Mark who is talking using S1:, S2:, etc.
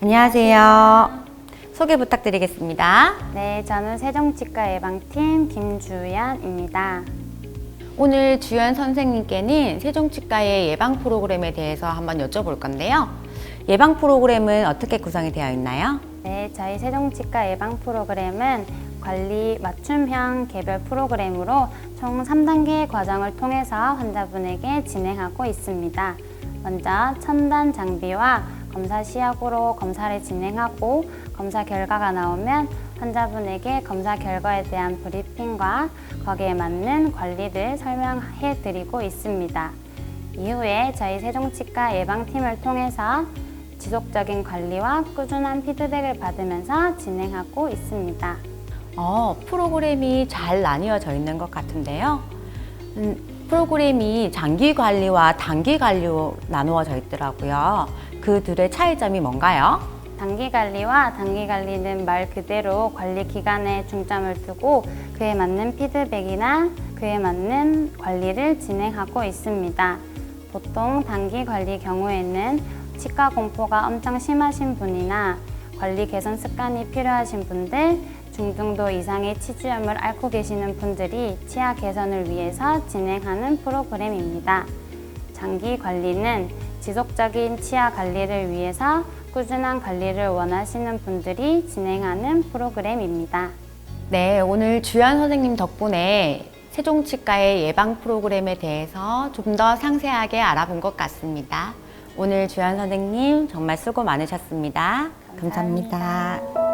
S1: 안녕하세요. 소개 부탁드리겠습니다.
S2: 네, 저는 세종치과 예방팀 김주연입니다.
S1: 오늘 주연 선생님께는 세종치과의 예방 프로그램에 대해서 한번 여쭤볼 건데요. 예방 프로그램은 어떻게 구성이 되어 있나요?
S2: 네, 저희 세종치과 예방 프로그램은 관리 맞춤형 개별 프로그램으로 총 3단계 과정을 통해서 환자분에게 진행하고 있습니다. 먼저 첨단 장비와 검사 시약으로 검사를 진행하고 검사 결과가 나오면 환자분에게 검사 결과에 대한 브리핑과 거기에 맞는 관리를 설명해 드리고 있습니다. 이후에 저희 세종치과 예방팀을 통해서 지속적인 관리와 꾸준한 피드백을 받으면서 진행하고 있습니다.
S1: 어, 프로그램이 잘 나뉘어져 있는 것 같은데요. 음, 프로그램이 장기 관리와 단기 관리로 나누어져 있더라고요. 그 둘의 차이점이 뭔가요?
S2: 단기 관리와 단기 관리는 말 그대로 관리 기간에 중점을 두고 그에 맞는 피드백이나 그에 맞는 관리를 진행하고 있습니다. 보통 단기 관리 경우에는 치과 공포가 엄청 심하신 분이나 관리 개선 습관이 필요하신 분들, 중등도 이상의 치주염을 앓고 계시는 분들이 치아 개선을 위해서 진행하는 프로그램입니다. 장기 관리는 지속적인 치아 관리를 위해서 꾸준한 관리를 원하시는 분들이 진행하는 프로그램입니다.
S1: 네, 오늘 주연 선생님 덕분에 세종치과의 예방 프로그램에 대해서 좀 더 상세하게 알아본 것 같습니다. 오늘 주연 선생님 정말 수고 많으셨습니다 감사합니다.
S2: 감사합니다.